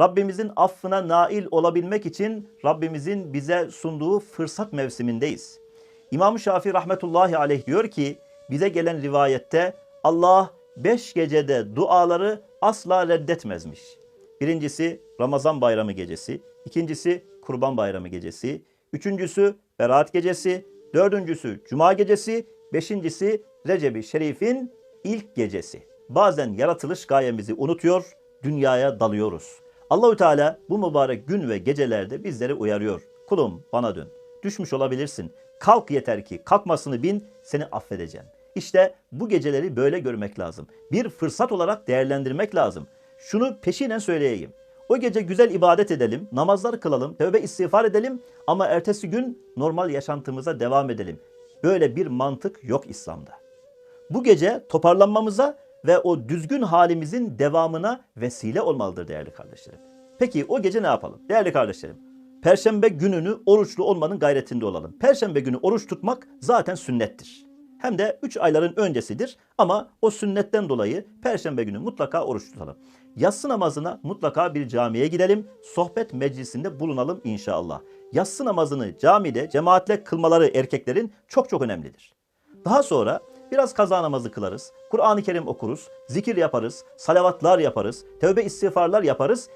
Rabbimizin affına nail olabilmek için Rabbimizin bize sunduğu fırsat mevsimindeyiz. İmam Şafii rahmetullahi aleyh diyor ki bize gelen rivayette Allah beş gecede duaları asla reddetmezmiş. Birincisi Ramazan bayramı gecesi, ikincisi Kurban bayramı gecesi, üçüncüsü Berat gecesi, dördüncüsü Cuma gecesi, beşincisi Recep-i Şerif'in ilk gecesi. Bazen yaratılış gayemizi unutuyor, dünyaya dalıyoruz. Allahü Teala bu mübarek gün ve gecelerde bizleri uyarıyor. Kulum bana dön. Düşmüş olabilirsin. Kalk yeter ki kalkmasını bin seni affedeceğim. İşte bu geceleri böyle görmek lazım. Bir fırsat olarak değerlendirmek lazım. Şunu peşinen söyleyeyim. O gece güzel ibadet edelim, namazlar kılalım, tövbe istiğfar edelim ama ertesi gün normal yaşantımıza devam edelim. Böyle bir mantık yok İslam'da. Bu gece toparlanmamıza ve o düzgün halimizin devamına vesile olmalıdır değerli kardeşlerim. Peki o gece ne yapalım? Değerli kardeşlerim, Perşembe gününü oruçlu olmanın gayretinde olalım. Perşembe günü oruç tutmak zaten sünnettir. Hem de 3 ayların öncesidir ama o sünnetten dolayı Perşembe günü mutlaka oruç tutalım. Yatsı namazına mutlaka bir camiye gidelim, sohbet meclisinde bulunalım inşallah. Yatsı namazını camide cemaatle kılmaları erkeklerin çok çok önemlidir. Daha sonra biraz kaza namazı kılarız, Kur'an-ı Kerim okuruz, zikir yaparız, salavatlar yaparız, tövbe istiğfarlar yaparız.